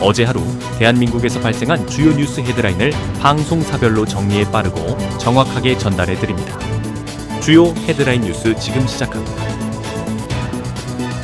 어제 하루 대한민국에서 발생한 주요 뉴스 헤드라인을 방송사별로 정리해 빠르고 정확하게 전달해 드립니다. 주요 헤드라인 뉴스 지금 시작합니다.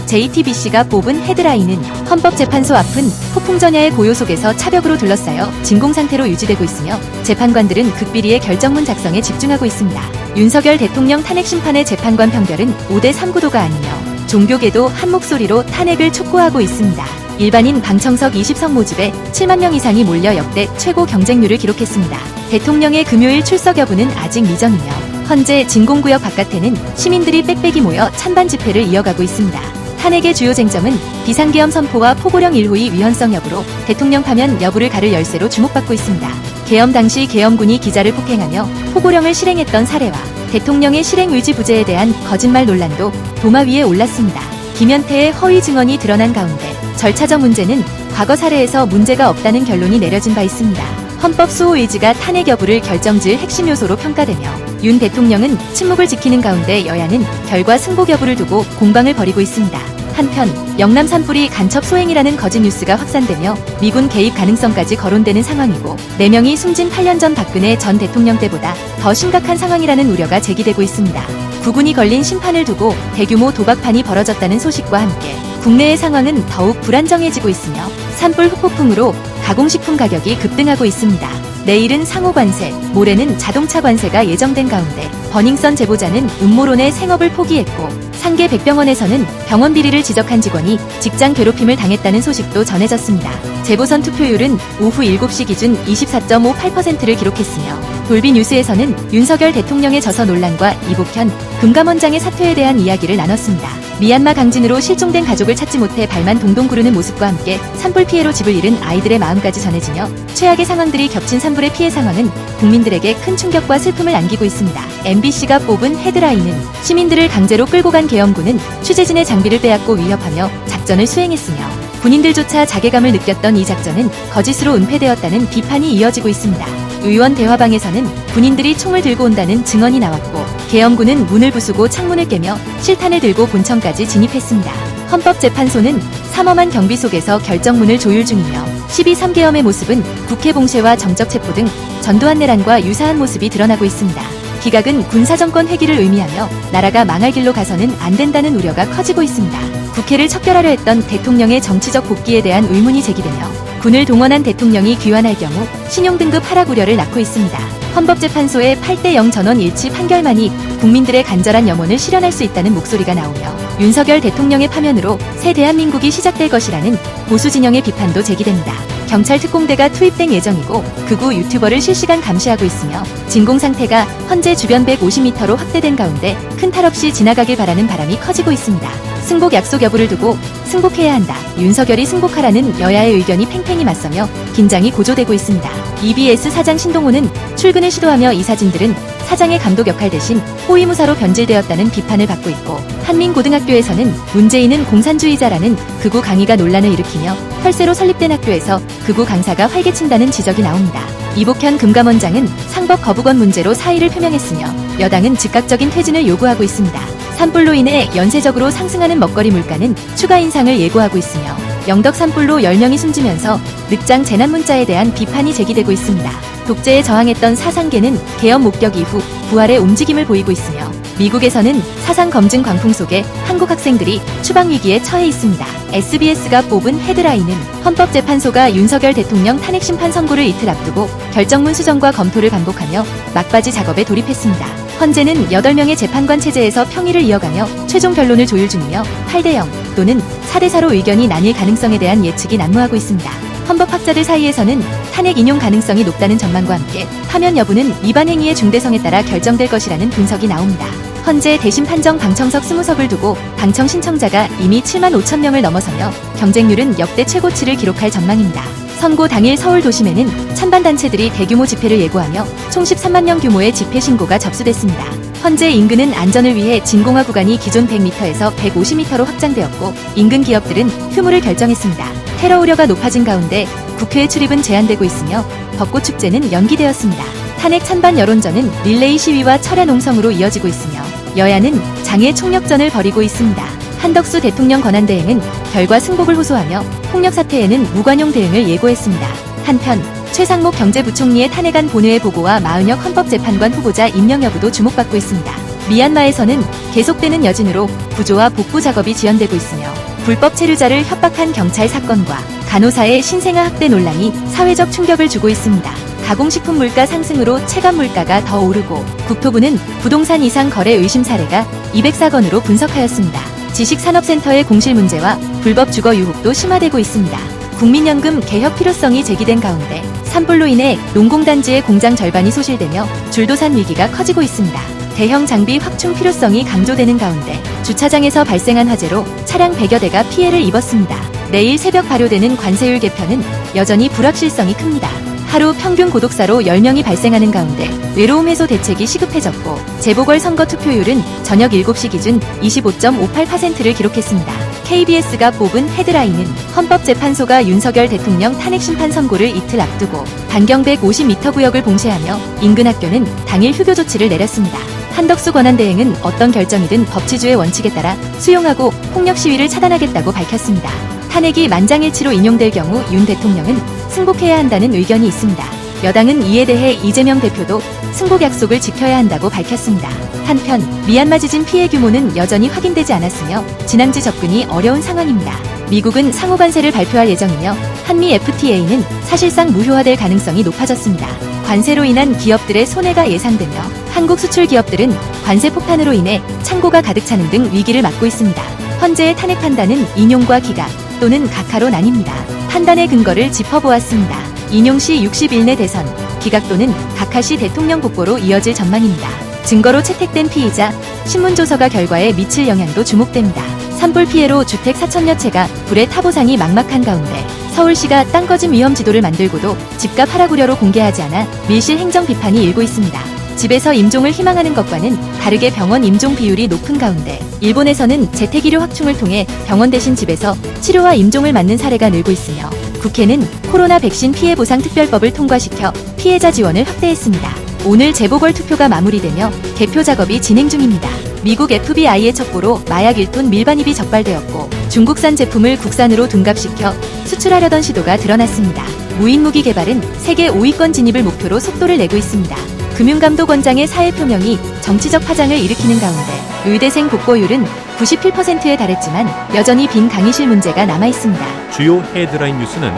JTBC가 뽑은 헤드라인은 헌법재판소 앞은 폭풍전야의 고요 속에서 차벽으로 둘러싸여 진공 상태로 유지되고 있으며 재판관들은 극비리의 결정문 작성에 집중하고 있습니다. 윤석열 대통령 탄핵 심판의 재판관 평결은 5대 3 구도가 아니며 종교계도 한 목소리로 탄핵을 촉구하고 있습니다. 일반인 방청석 20석 모집에 7만 명 이상이 몰려 역대 최고 경쟁률을 기록했습니다. 대통령의 금요일 출석 여부는 아직 미정이며 현재 진공구역 바깥에는 시민들이 빽빽이 모여 찬반 집회를 이어가고 있습니다. 탄핵의 주요 쟁점은 비상계엄 선포와 포고령 일호의 위헌성 여부로 대통령 파면 여부를 가를 열쇠로 주목받고 있습니다. 계엄 당시 계엄군이 기자를 폭행하며 포고령을 실행했던 사례와 대통령의 실행 의지 부재에 대한 거짓말 논란도 도마 위에 올랐습니다. 김현태의 허위 증언이 드러난 가운데 절차적 문제는 과거 사례에서 문제가 없다는 결론이 내려진 바 있습니다. 헌법 수호 의지가 탄핵 여부를 결정질 핵심 요소로 평가되며 윤 대통령은 침묵을 지키는 가운데 여야는 결과 승복 여부를 두고 공방을 벌이고 있습니다. 한편 영남 산불이 간첩 소행이라는 거짓 뉴스가 확산되며 미군 개입 가능성까지 거론되는 상황이고 4명이 숨진 8년 전 박근혜 전 대통령 때보다 더 심각한 상황이라는 우려가 제기되고 있습니다. 구군이 걸린 심판을 두고 대규모 도박판이 벌어졌다는 소식과 함께 국내의 상황은 더욱 불안정해지고 있으며 산불 후폭풍으로 가공식품 가격이 급등하고 있습니다. 내일은 상호 관세, 모레는 자동차 관세가 예정된 가운데 버닝썬 제보자는 음모론의 생업을 포기했고 상계 백병원에서는 병원 비리를 지적한 직원이 직장 괴롭힘을 당했다는 소식도 전해졌습니다. 재보선 투표율은 오후 7시 기준 24.58%를 기록했으며 돌비 뉴스에서는 윤석열 대통령의 저서 논란과 이복현 금감원장의 사퇴에 대한 이야기를 나눴습니다. 미얀마 강진으로 실종된 가족을 찾지 못해 발만 동동 구르는 모습과 함께 산불 피해로 집을 잃은 아이들의 마음까지 전해지며 최악의 상황들이 겹친 산불의 피해 상황은 국민들에게 큰 충격과 슬픔을 안기고 있습니다. MBC가 뽑은 헤드라인은 시민들을 강제로 끌고 간 계엄군은 취재진의 장비를 빼앗고 위협하며 작전을 수행했으며 군인들조차 자괴감을 느꼈던 이 작전은 거짓으로 은폐되었다는 비판이 이어지고 있습니다. 의원 대화방에서는 군인들이 총을 들고 온다는 증언이 나왔고 계엄군은 문을 부수고 창문을 깨며 실탄을 들고 본청까지 진입했습니다. 헌법재판소는 삼엄한 경비 속에서 결정문을 조율 중이며 12.3계엄의 모습은 국회 봉쇄와 정적 체포 등 전두환 내란과 유사한 모습이 드러나고 있습니다. 기각은 군사정권 회귀를 의미하며 나라가 망할 길로 가서는 안 된다는 우려가 커지고 있습니다. 국회를 척결하려 했던 대통령의 정치적 복귀에 대한 의문이 제기되며 군을 동원한 대통령이 귀환할 경우 신용 등급 하락 우려를 낳고 있습니다. 헌법재판소의 8대 0 전원 일치 판결만이 국민들의 간절한 염원을 실현할 수 있다는 목소리가 나오며 윤석열 대통령의 파면으로 새 대한민국이 시작될 것이라는 보수 진영의 비판도 제기됩니다. 경찰 특공대가 투입된 예정이고 극우 유튜버를 실시간 감시하고 있으며 진공 상태가 현재 주변 150m로 확대된 가운데 큰 탈 없이 지나가길 바라는 바람이 커지고 있습니다. 승복 약속 여부를 두고 승복해야 한다. 윤석열이 승복하라는 여야의 의견이 팽팽히 맞서며 긴장이 고조되고 있습니다. EBS 사장 신동호는 출근을 시도하며 이 사진들은 사장의 감독 역할 대신 호위무사로 변질되었다는 비판을 받고 있고 한민고등학교에서는 문재인은 공산주의자라는 극우 강의가 논란을 일으키며 혈세로 설립된 학교에서 극우 강사가 활개친다는 지적이 나옵니다. 이복현 금감원장은 상법 거부권 문제로 사의를 표명했으며 여당은 즉각적인 퇴진을 요구하고 있습니다. 산불로 인해 연쇄적으로 상승하는 먹거리 물가는 추가 인상을 예고하고 있으며 영덕 산불로 10명이 숨지면서 늑장 재난 문자에 대한 비판이 제기되고 있습니다. 독재에 저항했던 사상계는 개헌 목격 이후 부활의 움직임을 보이고 있으며 미국에서는 사상 검증 광풍 속에 한국 학생들이 추방 위기에 처해 있습니다. SBS가 뽑은 헤드라인은 헌법재판소가 윤석열 대통령 탄핵 심판 선고를 이틀 앞두고 결정문 수정과 검토를 반복하며 막바지 작업에 돌입했습니다. 현재는 8명의 재판관 체제에서 평의를 이어가며 최종 변론을 조율 중이며 8대 0 또는 4대 4로 의견이 나뉠 가능성에 대한 예측이 난무하고 있습니다. 헌법학자들 사이에서는 탄핵 인용 가능성이 높다는 전망과 함께 파면 여부는 위반 행위의 중대성에 따라 결정될 것이라는 분석이 나옵니다. 현재 대심 판정 방청석 20석을 두고 방청 신청자가 이미 7만 5천 명을 넘어서며 경쟁률은 역대 최고치를 기록할 전망입니다. 선고 당일 서울 도심에는 찬반 단체들이 대규모 집회를 예고하며 총 13만 명 규모의 집회 신고가 접수됐습니다. 현재 인근은 안전을 위해 진공화 구간이 기존 100m에서 150m로 확장되었고 인근 기업들은 휴무를 결정했습니다. 테러 우려가 높아진 가운데 국회의 출입은 제한되고 있으며 벚꽃 축제는 연기되었습니다. 탄핵 찬반 여론전은 릴레이 시위와 철야 농성으로 이어지고 있으며 여야는 장애 총력전을 벌이고 있습니다. 한덕수 대통령 권한대행은 결과 승복을 호소하며 폭력 사태에는 무관용 대응을 예고했습니다. 한편 최상목 경제부총리의 탄핵안 본회의 보고와 마은혁 헌법재판관 후보자 임명 여부도 주목받고 있습니다. 미얀마에서는 계속되는 여진으로 구조와 복구 작업이 지연되고 있으며 불법 체류자를 협박한 경찰 사건과 간호사의 신생아 학대 논란이 사회적 충격을 주고 있습니다. 가공식품 물가 상승으로 체감 물가가 더 오르고 국토부는 부동산 이상 거래 의심 사례가 204건으로 분석하였습니다. 지식산업센터의 공실 문제와 불법 주거 유혹도 심화되고 있습니다. 국민연금 개혁 필요성이 제기된 가운데 산불로 인해 농공단지의 공장 절반이 소실되며 줄도산 위기가 커지고 있습니다. 대형 장비 확충 필요성이 강조되는 가운데 주차장에서 발생한 화재로 차량 100여 대가 피해를 입었습니다. 내일 새벽 발효되는 관세율 개편은 여전히 불확실성이 큽니다. 하루 평균 고독사로 10명이 발생하는 가운데 외로움 해소 대책이 시급해졌고 재보궐 선거 투표율은 저녁 7시 기준 25.58%를 기록했습니다. KBS가 뽑은 헤드라인은 헌법재판소가 윤석열 대통령 탄핵심판 선고를 이틀 앞두고 반경 150m 구역을 봉쇄하며 인근 학교는 당일 휴교 조치를 내렸습니다. 한덕수 권한대행은 어떤 결정이든 법치주의 원칙에 따라 수용하고 폭력 시위를 차단하겠다고 밝혔습니다. 탄핵이 만장일치로 인용될 경우 윤 대통령은 승복해야 한다는 의견이 있습니다. 여당은 이에 대해 이재명 대표도 승복 약속을 지켜야 한다고 밝혔습니다. 한편 미얀마 지진 피해 규모는 여전히 확인되지 않았으며 진앙지 접근이 어려운 상황입니다. 미국은 상호 관세를 발표할 예정이며 한미 FTA는 사실상 무효화될 가능성이 높아졌습니다. 관세로 인한 기업들의 손해가 예상되며 한국 수출 기업들은 관세 폭탄으로 인해 창고가 가득 차는 등 위기를 맞고 있습니다. 헌재의 탄핵 판단은 인용과 기각 또는 각하로 나뉩니다. 판단의 근거를 짚어보았습니다. 인용 시 60일 내 대선, 기각 또는 각하 시 대통령 복고로 이어질 전망입니다. 증거로 채택된 피의자, 신문조서가 결과에 미칠 영향도 주목됩니다. 산불 피해로 주택 4천여 채가 불의 타보상이 막막한 가운데 서울시가 땅거짐 위험 지도를 만들고도 집값 하락 우려로 공개하지 않아 밀실 행정 비판이 일고 있습니다. 집에서 임종을 희망하는 것과는 다르게 병원 임종 비율이 높은 가운데 일본에서는 재택의료 확충을 통해 병원 대신 집에서 치료와 임종을 맞는 사례가 늘고 있으며 국회는 코로나 백신 피해 보상 특별법을 통과시켜 피해자 지원을 확대했습니다. 오늘 재보궐 투표가 마무리되며 개표 작업이 진행 중입니다. 미국 FBI의 첩보로 마약 1톤 밀반입이 적발되었고 중국산 제품을 국산으로 둔갑시켜 수출하려던 시도가 드러났습니다. 무인 무기 개발은 세계 5위권 진입을 목표로 속도를 내고 있습니다. 금융감독원장의 사회 표명이 정치적 파장을 일으키는 가운데 의대생 복고율은 97%에 달했지만 여전히 빈 강의실 문제가 남아 있습니다. 주요 헤드라인 뉴스는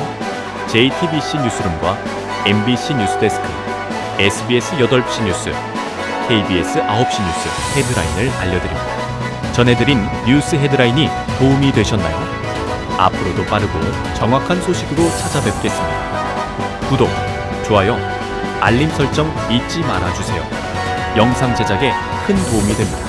JTBC 뉴스룸과 MBC 뉴스데스크, SBS 8시 뉴스, KBS 9시 뉴스 헤드라인을 알려드립니다. 전해드린 뉴스 헤드라인이 도움이 되셨나요? 앞으로도 빠르고 정확한 소식으로 찾아뵙겠습니다. 구독, 좋아요, 알림 설정 잊지 말아주세요. 영상 제작에 큰 도움이 됩니다.